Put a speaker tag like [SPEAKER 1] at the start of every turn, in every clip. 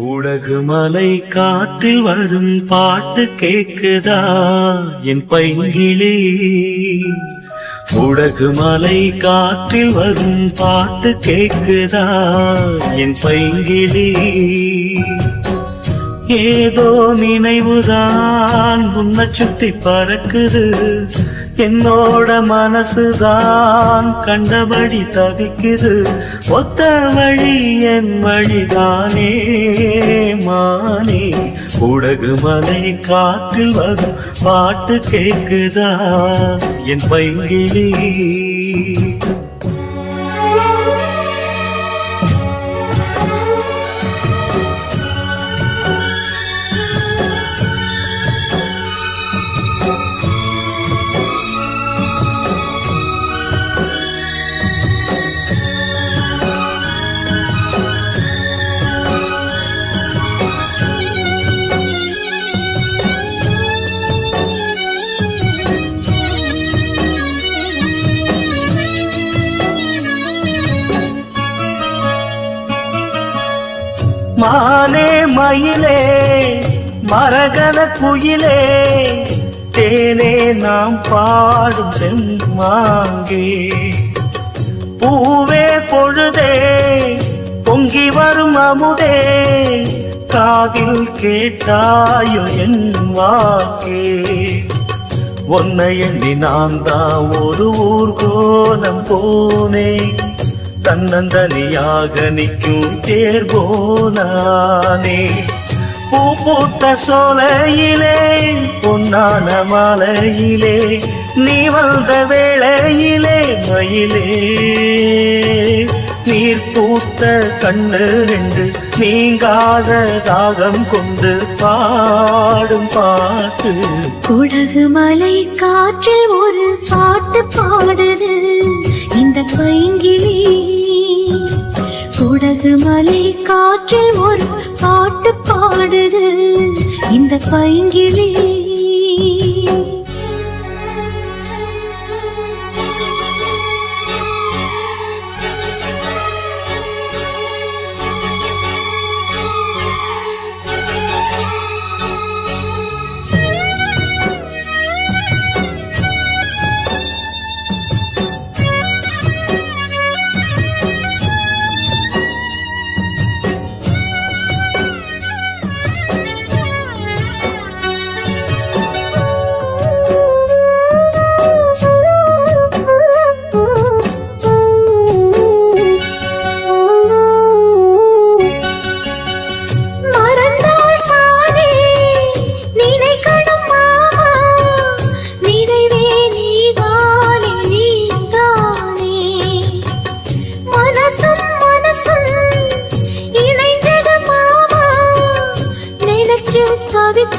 [SPEAKER 1] உலகு மலை காற்றில் வரும் பாட்டு கேக்குதா? என் பைங்கிளி. உலகு மலை காற்றில் வரும் பாட்டு கேக்குதா? என் பைங்கிளி. ஏதோ நினைவுதான் உன்னை சுத்தி பறக்குது. என்னோட மனசுதான் கண்டபடி தவிக்குது. ஒத்த வழி என் வழிதானே மானே. உடகு மலை காற்றில் வரும் பாட்டு கேட்குதா என் பைங்கிளி மாலே மயிலே மரகத குயிலே தேனே நாம் பாடும் செம்மாங்கே பூவே பொழுதே பொங்கி வரும் அமுதே காதில் கேட்டாயோ என் வாக்கே. உன்னை எண்ணி நான் தான் ஒரு ஊர் கோலம் போனேன். தன்னந்தனியாக நிற்கும் தேர்போனானே பூ பூத்த சோலையிலே பொன்னான மாலையிலே நீ வந்த வேளையிலே மயிலே. நீர் பூத்த கண்ணு ரெண்டு நீங்காத தாகம் கொண்டு பாடும் பாட்டு.
[SPEAKER 2] குடகு மலை காற்றில் ஒரு பாட்டு பாடுது. இந்த பைங்கிலி குடகு மலை காற்றில் ஒரு பாட்டு பாடுது. இந்த பைங்கிலி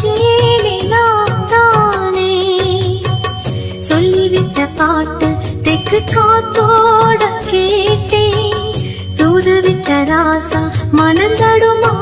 [SPEAKER 2] தவிச்சேனே நான் தானே சொல்லிவிட்ட பாட்டு தெற்கு காத்தோட கேட்டேன். தூதுவிட்ட ராசா மனந்தடுமா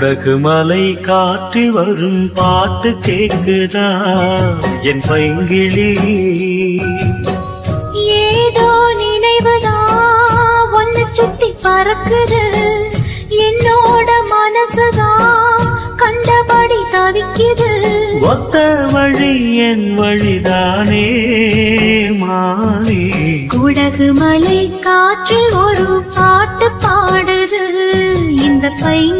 [SPEAKER 1] உடகு மலை காற்றில் வரும் பாட்டு கேக்குதா? என் பைங்கிளி.
[SPEAKER 2] ஏதோ நினைவுதான் ஒன்னு சுத்தி பறக்குது. என்னோட மனசுதான் கண்டபடி தவிக்குது.
[SPEAKER 1] ஒத்த வழி என் வழிதானே மானே.
[SPEAKER 2] குடகு மலை காற்றில் ஒரு பாட்டு பாடுது. இந்த பைங்கிளி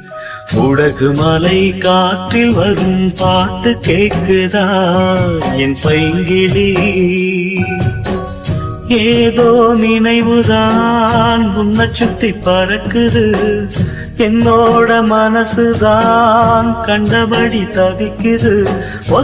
[SPEAKER 1] உடகு மலை காற்றில் வரும் பாட்டு கேட்குதா என் பைங்கிளி ஏதோ நினைவுதான் உன்னை சுத்தி பறக்குது. என்னோட மனசுதான் கண்டபடி தவிக்குது.